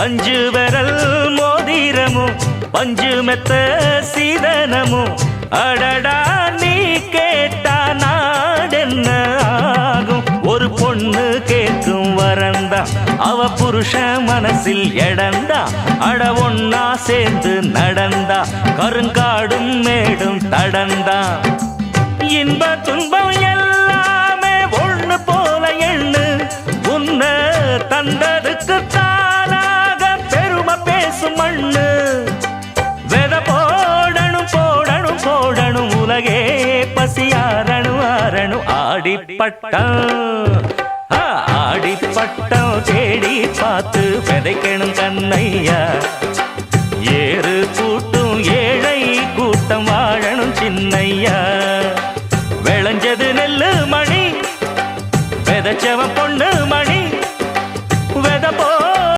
அஞ்சு விரல் மோதிரமும் பஞ்சு மெத்த சீதனமும். அடடா நீ கேட்டா நாடென்ன ஆகும்? ஒரு பொண்ணு கேட்கும் வரந்தா அவ புருஷ மனசில் எடந்தா. அட ஒன்னா சேர்ந்து நடந்தா கருங்காடும் மேடும் தடந்தா. இன்ப துன்பம் எல்லாமே ஒண்ணு போல எண்ணு. உன்ன தந்த பேசும் மண்ணு. வெத போடணும் போடணும் போடணும். உலகே பசியாரணும் ஆரணும் ஆடிப்பட்டம். ஆடிப்பட்டம். தேடி பார்த்து விதைக்கணும் கண்ணையா. ஏறு கூட்டும் ஏழை கூட்டம் வாழணும் சின்னையா. விளைஞ்சது நெல்லு மணி விதைச்சவன் பொண்ணு மணி.